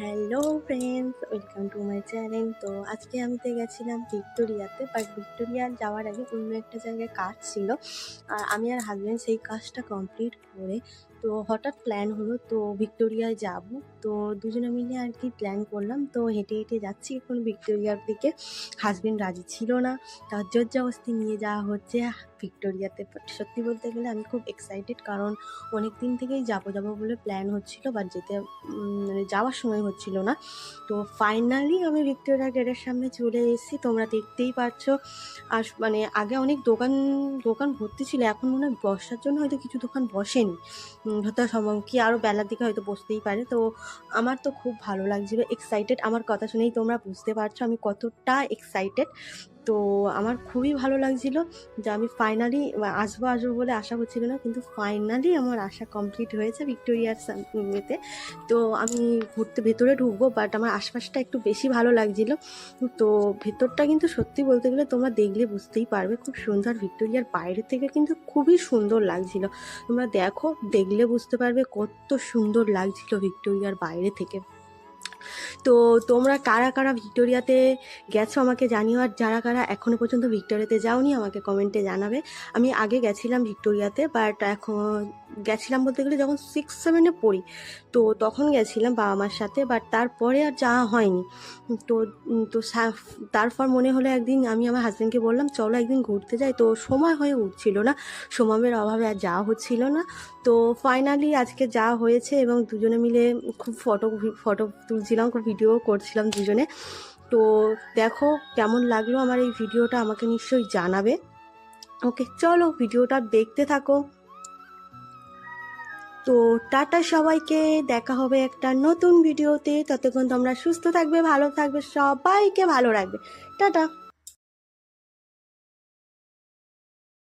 Hello friends welcome to my channel তো আজকে আমি তো গেছিলাম ভিক্টোরিয়াতে বাট ভিক্টোরিয়া যাওয়ার আগে অন্য একটা জায়গায় কাজ ছিল। আর আমি আর হাজব্যান্ড সেই কাজটা কমপ্লিট করে তো হঠাৎ প্ল্যান হলো, তো ভিক্টোরিয়ায় যাব। তো দুজনে মিলে আর কি প্ল্যান করলাম। তো হেঁটে হেঁটে যাচ্ছি এখন ভিক্টোরিয়ার দিকে। হাজব্যান্ড রাজি ছিল না। তার জোর জবস্তি নিয়ে যাওয়া হচ্ছে ভিক্টোরিয়াতে। সত্যি বলতে গেলে আমি খুব এক্সাইটেড কারণ অনেক দিন থেকেই যাব যাব বলে প্ল্যান হচ্ছিল বাট যেতে মানে যাওয়ার সময় হচ্ছিল না। তো ফাইনালি আমি ভিক্টোরিয়া গেটের সামনে চলে এসেছি। তোমরা দেখতেই পাচ্ছ আর মানে আগে অনেক দোকান দোকান ভর্তি ছিল। এখন মনে হয় বসার জন্য হয়তো কিছু দোকান বসেনি। উম, হয়তো সম্ভব কি আরও বেলার দিকে হয়তো বসতেই পারে। তো আমার তো খুব ভালো লাগছিল। এক্সাইটেড আমার কথা শুনেই তোমরা বুঝতে পারছ আমি কতটা এক্সাইটেড তো আমার খুবই ভালো লাগছিল যে আমি ফাইনালি আসব আসব বলে আশা হচ্ছিল না, কিন্তু ফাইনালি আমার আশা কমপ্লিট হয়েছে ভিক্টোরিয়ার ইয়েতে তো আমি ঘুরতে, ভেতরে ঢুকবো বাট আমার আশপাশটা একটু বেশি ভালো লাগছিল। তো ভেতরটা কিন্তু সত্যি বলতে গেলে তোমরা দেখলে বুঝতেই পারবে, খুব সুন্দর ভিক্টোরিয়ার বাইরে থেকে কিন্তু খুবই সুন্দর লাগছিল। তোমরা দেখো, দেখলে বুঝতে পারবে কত সুন্দর লাগছিল ভিক্টোরিয়ার বাইরে থেকে। তো তোমরা কারা কারা ভিক্টোরিয়াতে গেছো আমাকে জানিও, আর যারা কারা এখনও পর্যন্ত ভিক্টোরিয়াতে যাওনি আমাকে কমেন্টে জানাবে। আমি আগে গেছিলাম ভিক্টোরিয়াতে, বাট এখন গেছিলাম বলতে গেলে যখন সিক্স সেভেনে পড়ি, তো তখন গেছিলাম বাবা মার সাথে বাট তারপরে আর যাওয়া হয়নি। তো তো তারপর মনে হলো একদিন আমি আমার হাজব্যান্ডকে বললাম, চলো একদিন ঘুরতে যাই। তো সময় হয়ে উঠছিল না সময়ের অভাবে আর যাওয়া হচ্ছিল না। তো ফাইনালি আজকে যাওয়া হয়েছে এবং দুজনে মিলে খুব ফটো ফটো তুলছিলাম, খুব ভিডিও করছিলাম দুজনে। তো দেখো কেমন লাগল আমার এই ভিডিওটা আমাকে নিশ্চয়ই জানাবে। ওকে চলো ভিডিওটা দেখতে থাকো। তো টাটা সবাইকে, দেখা হবে একটা নতুন ভিডিওতে ততক্ষণ তোমরা সুস্থ থাকবে, ভালো থাকবে, সবাইকে ভালো রাখবে। টাটা।